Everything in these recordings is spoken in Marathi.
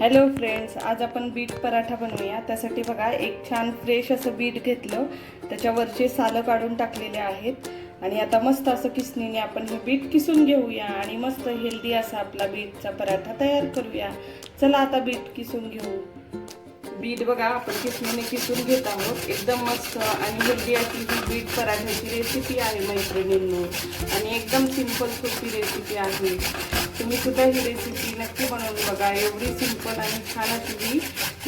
हॅलो फ्रेंड्स आज आपण बीट पराठा बनवूया. त्यासाठी बघा एक छान फ्रेश असं बीट घेतलं. त्याच्यावरचे सालं काढून टाकलेले आहेत. आणि आता मस्त असं किसणीने आपण हे बीट किसून घेऊया. आणि मस्त हेल्दी असा आपला बीटचा पराठा तयार करूया. चला आता बीट किसून घेऊ. बीट बघा आपण किसणीने किसून घेत आहोत. एकदम मस्त आणि हेल्दी अशी ही बीट पराठ्याची रेसिपी आहे मैत्रिणींनो. आणि एकदम सिंपल सोपी रेसिपी आहे. तुम्ही सुद्धा ही रेसिपी नक्की बनवून बघा. एवढी सिंपल आणि छान अशी ही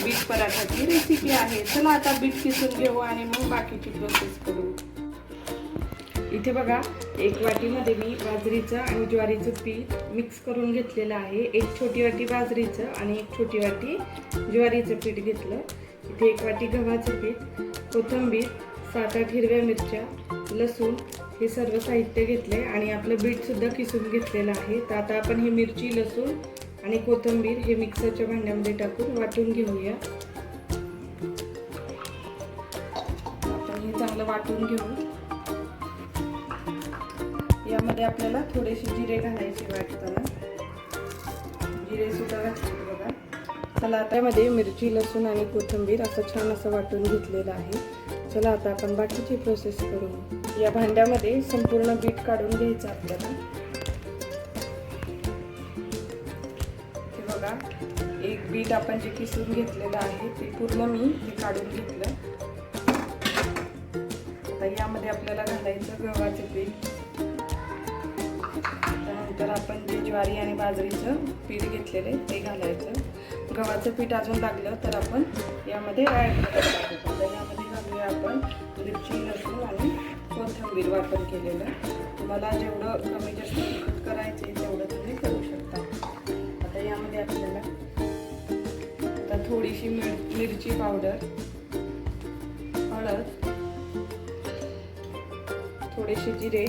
बीट पराठ्याची रेसिपी आहे. चला आता बीट किसून घेऊ आणि मग बाकीची प्रोसेस करू. इथे बघा एक वाटीमध्ये मी बाजरीचं आणि ज्वारीचं पीठ मिक्स करून घेतलेलं आहे. एक छोटी वाटी बाजरीचं आणि एक छोटी वाटी ज्वारीचं पीठ घेतलं. इथे एक वाटी गव्हाचं पीठ कोथिंबीर सात आठ हिरव्या मिरच्या लसूण हे सर्व साहित्य घेतले आणि आपलं बीटसुद्धा किसून घेतलेलं आहे. तर आता आपण हे मिरची लसूण आणि कोथिंबीर हे मिक्सरच्या भांड्यामध्ये टाकून वाटून घेऊया. आपण हे चांगलं वाटून घेऊ. यामध्ये आपल्याला थोडेसे जिरे घालायचे वाटताना जिरे सुद्धा घातले बघा. चला आता यामध्ये मिरची लसूण आणि कोथिंबीर असं छान असं वाटून घेतलेलं आहे. चला आता आपण बाकीची प्रोसेस करू. या भांड्यामध्ये संपूर्ण बीट काढून घ्यायचं आपल्याला. बघा एक बीट आपण जे किसून घेतलेलं आहे ते पूर्ण मी हे काढून घेतलं. आता यामध्ये आपल्याला घालायचं गव्हाचं पीठ. तर आपण जे ज्वारी आणि बाजरीचं पीठ घेतलेले ते घालायचं. गव्हाचं पीठ अजून लागलं तर आपण यामध्ये ॲड करायचं तर यामध्ये घालूया आपण मिरची लसूण आणि कोथिंबीर वापर केलेलं. तुम्हाला जेवढं कमी जास्त तिखट करायचं आहे तेवढं तुम्ही करू शकता. आता यामध्ये आपल्याला आता थोडीशी मिर मिरची पावडर हळद थोडेसे जिरे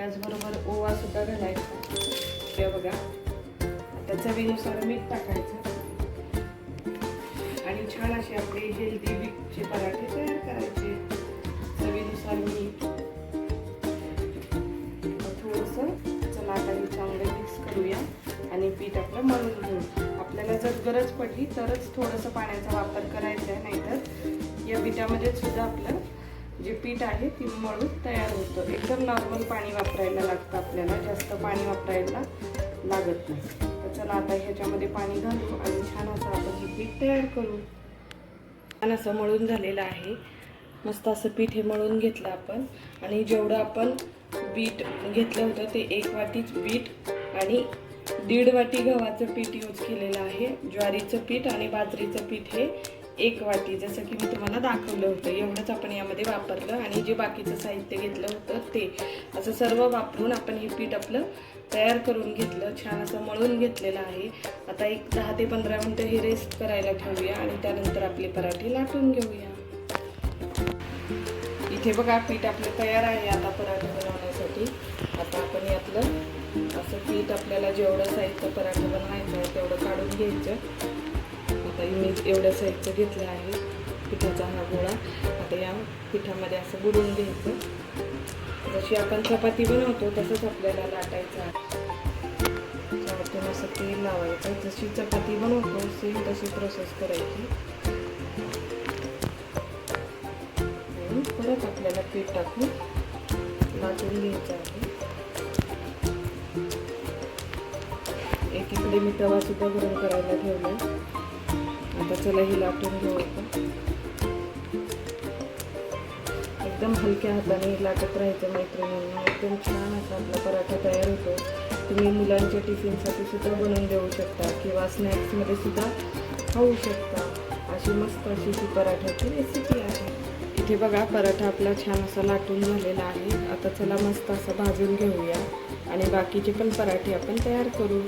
त्याचबरोबर ओवा सुद्धा घालायचा. बघा. आता चवीनुसार मीठ टाकायचं. आणि छान असे आपले हेल्दी बीटचे पराठे तयार करायचे. चवीनुसार मीठ. थोडंसं चला आता हे चांगलं मिक्स करूया. आणि पीठ आपलं मळून घेऊ. आपल्याला जर गरज पडली तरच थोडंसं पाण्याचा वापर करायचा आहे नाहीतर या पिठामध्ये सुद्धा आपलं जे पीठ आहे ती मळून तयार होतं. एकदम नॉर्मल पाणी वापरायला लागतं आपल्याला. जास्त पाणी वापरायला लागत नाही. तर चला आता ह्याच्यामध्ये पाणी घालू आणि छान असं आपण हे पीठ तयार करू. छान असं मळून झालेलं आहे. मस्त असं पीठ हे मळून घेतलं आपण. आणि जेवढं आपण बीट घेतलं होतं ते एक वाटीच बीट आणि दीड वाटी गव्हाचं पीठ यूज केलेलं आहे. ज्वारीचं पीठ आणि बाजरीचं पीठ हे एक वाटी जसं की मी तुम्हाला दाखवलं होतं. एवढंच आपण यामध्ये वापरलं आणि जे बाकीचं साहित्य घेतलं होतं ते. असं सर्व वापरून आपण हे पीठ आपलं तयार करून घेतलं. छान असं मळून घेतलेलं आहे. आता एक दहा ते पंधरा मिनटं हे रेस्ट करायला ठेवूया आणि त्यानंतर आपले पराठे लाटून घेऊया. इथे बघा पीठ आपलं तयार आहे आता पराठे बनवण्यासाठी. आता आपण यातलं असं पीठ आपल्याला जेवढं साहित्य पराठे बनवायचं आहे तेवढं काढून घ्यायचं. आता मी एवढं साईजचं घेतलं आहे पिठाचा हा गोळा. आता या पिठामध्ये असं बुडून घ्यायचं. जशी आपण चपाती बनवतो तसंच आपल्याला लाटायचं आहे. त्यावरतून असं तेल लावायचं. जशी चपाती बनवतो सेम तशी प्रोसेस करायची. परत आपल्याला पीठ टाकून लाटून घ्यायचं आहे. एकीकडे मी तवा सुद्धा गरम करायला ठेवला चला लाटून घेऊ आपण. एकदम हलक्या हाताने लाटत राहायचं मैत्रिणींना. एकदम छान असा आपला पराठा तयार होतो. तुम्ही मुलांच्या टिफिनसाठी सुद्धा बनवून देऊ शकता किंवा स्नॅक्समध्ये सुद्धा खाऊ शकता. अशी मस्त अशी ही पराठ्याची रेसिपी आहे. इथे बघा पराठा आपला छान असा लाटून झालेला आहे. आता चला मस्त असा भाजून घेऊया आणि बाकीचे पण पराठे आपण तयार करू.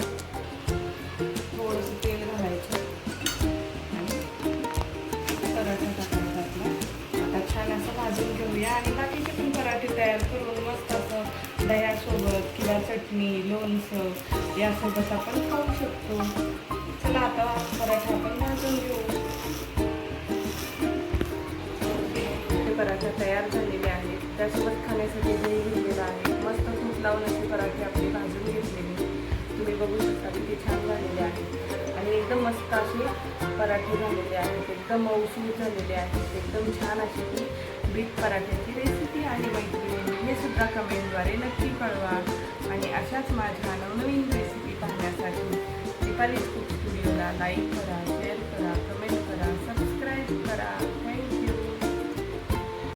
दह्यासोबत किंवा चटणी लोणचं यासोबत आपण खाऊ शकतो. चला आता पराठा आपण भाजून घेऊ. पराठा तयार झालेले आहेत. त्यासोबत खाण्यासाठी दही घेतलेलं आहे. मस्त तूप लावून असे पराठे आपले भाजून घेतलेले. तुम्ही बघू शकता किती छान झालेले आहे आणि एकदम मस्त असे पराठे झालेले आहेत. एकदम मऊसूद झालेले आहेत. एकदम छान असे की बीट पराठ्याची रेसिपी आणि मैत्रिणी हे सुद्धा कमेंटद्वारे नक्की कळवा. आणि अशाच माझ्या नवनवीन रेसिपी पाहण्यासाठी दीपाली कुक स्टुडिओला लाईक करा शेअर करा कमेंट करा सबस्क्राईब करा.